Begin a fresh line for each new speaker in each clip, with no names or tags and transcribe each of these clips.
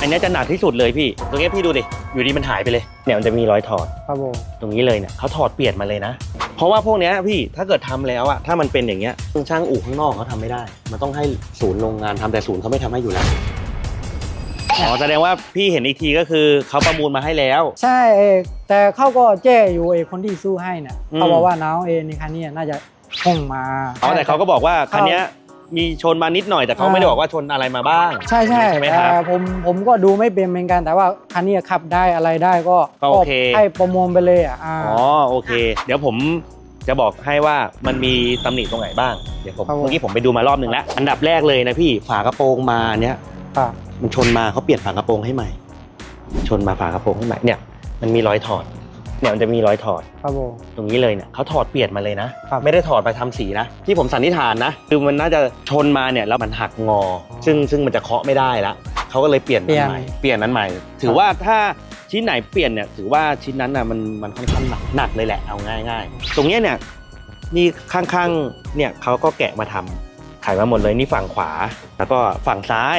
อันเนี้ยจะหนักที่สุดเลยพี่ ตรงเนี้ยพี่ดูดิ อยู่ดีมันหายไปเลย เนี่ยมันจะมีรอยถอด
ครับผม
ตรงนี้เลยเนี่ยเขาถอดเปลี่ยนมาเลยนะ เพราะว่าพวกเนี้ยพี่ ถ้าเกิดทำแล้วอะถ้ามันเป็นอย่างเงี้ย ช่างอู่ข้างนอกเขาทำไม่ได้ มันต้องให้ศูนย์โรงงานทำแต่ศูนย์เขาไม่ทำให้อยู่แล้ว อ๋อ แสดงว่าพี่เห็นอีกทีก็คือเขาประมูลมาให้แล้ว
ใช่เอกแต่เขาก็แจ้อยู่เอกคนที่สู้ให้เนี่ย
อืม
เขาบอกว่าน้องเอในคันนี้น่าจะห้องมา
อ๋อแต่เขาก็บอกว่าคันเนี้ย มีชนมานิดหน่อยแต่เขาไม่ได้บอกว่าชนอะไรมาบ้าง
ใช่ใช่
ใช่ไหมค
แต่
รับ
ผมผมก็ดูไม่เป็นเหมือนกันแต่ว่าคันนี้ขับได้อะไรได้ก็
ก็โอเค
ให้ประมูลไปเลยอะอ่า
อ๋อโอเค เดี๋ยวผมจะบอกให้ว่ามันมีตำหนิตรงไหนบ้างเดี๋ยวผม
ครับผม
เมื่อกี้ผมไปดูมารอบหนึ่งแล้ว อันดับแรกเลยนะพี่ฝากระโปรงมาเนี้ย
ค่ะ
มันชนมาเขาเปลี่ยนฝากระโปรงให้ใหม่ ชนมาฝากระโปรงให้ใหม่เนี่ย มันมีรอยถอด เนี่ยมันจะมีรอยถอด
ครับผม
ตรงนี้เลยเนี่ยเขาถอดเปลี่ยนมาเลยนะไม่ได้ถอดไปทำสีนะ ที่ผมสันนิษฐานนะ คือมันน่าจะชนมาเนี่ยแล้วมันหักงอ ซึ่งซึ่งมันจะเคาะไม่ได้ละเขาก็เลยเปลี่ยนอันใหม่เปลี่ยนนั้นใหม่ ถือว่าถ้าชิ้นไหนเปลี่ยนเนี่ยถือว่าชิ้นนั้นน่ะมันมันค่อนข้างหนักหนักเลยแหละเอาง่าย ๆ ตรงเนี้ยเนี่ยนี่ข้างๆเนี่ยเขาก็แกะมาทำขายมาหมดเลยนี่ฝั่งขวา แล้วก็ฝั่งซ้าย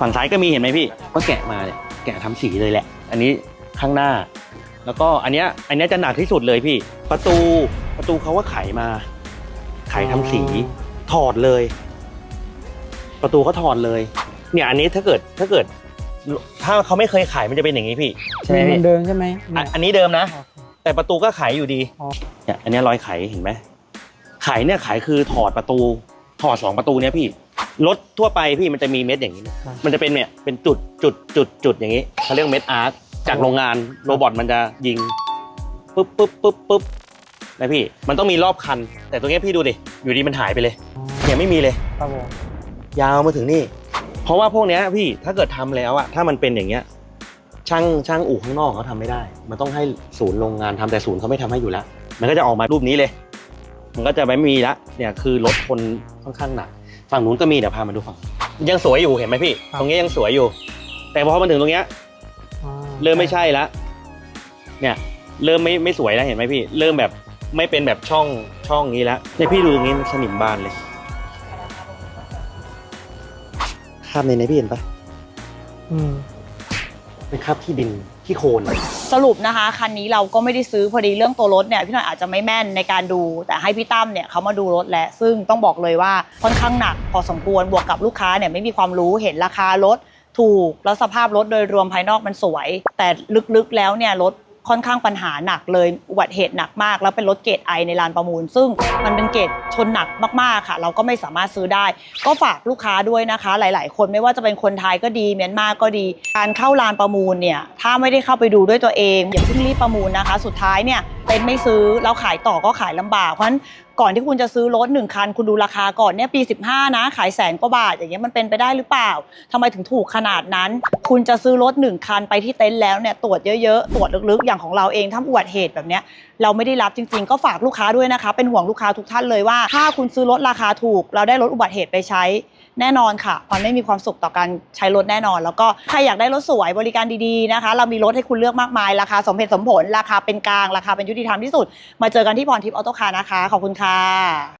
ฝั่งซ้ายก็มีเห็นไหมพี่ ก็แกะมาเนี่ยแกะทำสีเลยแหละ อันนี้ ข้างหน้า แล้วก็อันเนี้ยอันเนี้ยจะหนักที่สุดเลยพี่ ประตูประตูเขาก็ไขมา ไขทำสีถอดเลย ประตูเขาถอดเลย เนี่ยอันนี้ถ้าเกิดถ้าเกิด ถ้าเขาไม่เคยขายมันจะเป็นอย่างนี้พี่ใช่ไหม
มีเหมื
พี่
อนเดิมใช่ไหม
อะอันนี้เดิมนะแต่ประตูก็ไขอยู่ดี
อ๋อ
เนี่ยอันเนี้ยรอยไขเห็นไหมไขเนี่ยไขคือถอดประตู ถอดสองประตูเนี่ยพี่รถทั่วไปพี่มันจะมีเม็ดอย่างนี้นะมันจะเป็นเนี่ยเป็นจุดจุดจุดจุดอย่างนี้เขาเรียกเม็ดอาร์ต จากโรงงานโรบอทมันจะยิงปุ๊บปุ๊บปุ๊บปุ๊บนะพี่มันต้องมีรอบคัน แต่ตรงเนี้ยพี่ดูดิอยู่ดีมันหายไปเลย
อ๋อ
เนี่ยไม่มีเลย
ครับผม
ยาวมาถึงนี่ เพราะว่าพวกเนี้ยพี่ถ้าเกิดทำแล้วอะถ้ามันเป็นอย่างเงี้ย ช่างช่างอู่ข้างนอกเขาทำไม่ได้ มันต้องให้ศูนย์โรงงานทำแต่ศูนย์เขาไม่ทำให้อยู่แล้ว มันก็จะออกมารูปนี้เลย มันก็จะไม่มีละเนี่ยคือรถคนค่อนข้างหนักฝั่งนู้นก็มีเดี๋ยวพามาดูฝั่งยังสวยอยู่เห็นไหมพี่ ตรงนี้ยังสวยอยู่ แต่พอมาถึงตรงเนี้ย
อ่า
เริ่มไม่ใช่ละเนี่ย เริ่มไม่ไม่สวยแล้วเห็นไหมพี่ เริ่มแบบไม่เป็นแบบช่องช่องนี้แล้วเนี่ยพี่ดูตรงนี้มันสนิมบานเลยคราบในไหนพี่เห็นปะ
อืม
เป็นคราบที่ดินที่โคลน
สรุปนะคะคันนี้เราก็ไม่ได้ซื้อพอดีเรื่องตัวรถเนี่ยพี่หน่อยอาจจะไม่แม่นในการดู แต่ให้พี่ตั้มเนี่ยเขามาดูรถแล้วซึ่งต้องบอกเลยว่าค่อนข้างหนักพอสมควรบวกกับลูกค้าเนี่ยไม่มีความรู้เห็นราคารถ ถูกแล้วสภาพรถโดยรวมภายนอกมันสวย แต่ลึกๆแล้วเนี่ยรถค่อนข้างปัญหาหนักเลยอุบัติเหตุหนักมาก แล้วเป็นรถเกรดไอในลานประมูล ซึ่งมันเป็นเกรดชนหนักมากๆค่ะ เราก็ไม่สามารถซื้อได้ ก็ฝากลูกค้าด้วยนะคะ หลาย ๆ คนไม่ว่าจะเป็นคนไทยก็ดีเมียนมาก็ดี การเข้าลานประมูลเนี่ยถ้าไม่ได้เข้าไปดูด้วยตัวเองอย่าเพิ่งรีบประมูลนะคะ สุดท้ายเนี่ย เป็นไม่ซื้อแล้วขายต่อก็ขายลำบากเพราะฉะนั้นก่อนที่คุณจะซื้อรถหนึ่งคัน คุณดูราคาก่อนเนี่ยปี 15 นะขายแสนกว่าบาทอย่างเงี้ยมันเป็นไปได้หรือเปล่าทำไมถึงถูกขนาดนั้น คุณจะซื้อรถหนึ่งคันไปที่เต็นท์แล้วเนี่ยตรวจเยอะๆตรวจลึกๆ อย่างของเราเองถ้าอุบัติเหตุแบบเนี้ยเราไม่ได้รับจริง ๆ ก็ฝากลูกค้าด้วยนะคะ เป็นห่วงลูกค้าทุกท่านเลยว่า ถ้าคุณซื้อรถราคาถูก เราได้รถอุบัติเหตุไปใช้แน่นอนค่ะมันไม่มีความสุขต่อการใช้รถแน่นอน แล้วก็ใครอยากได้รถสวยบริการดีๆนะคะ เรามีรถให้คุณเลือกมากมายราคาสมเหตุสมผลราคาเป็นกลางราคาเป็นยุติธรรมที่สุด มาเจอกันที่พรทิพย์ออโต้คาร์นะคะ ขอบคุณค่ะ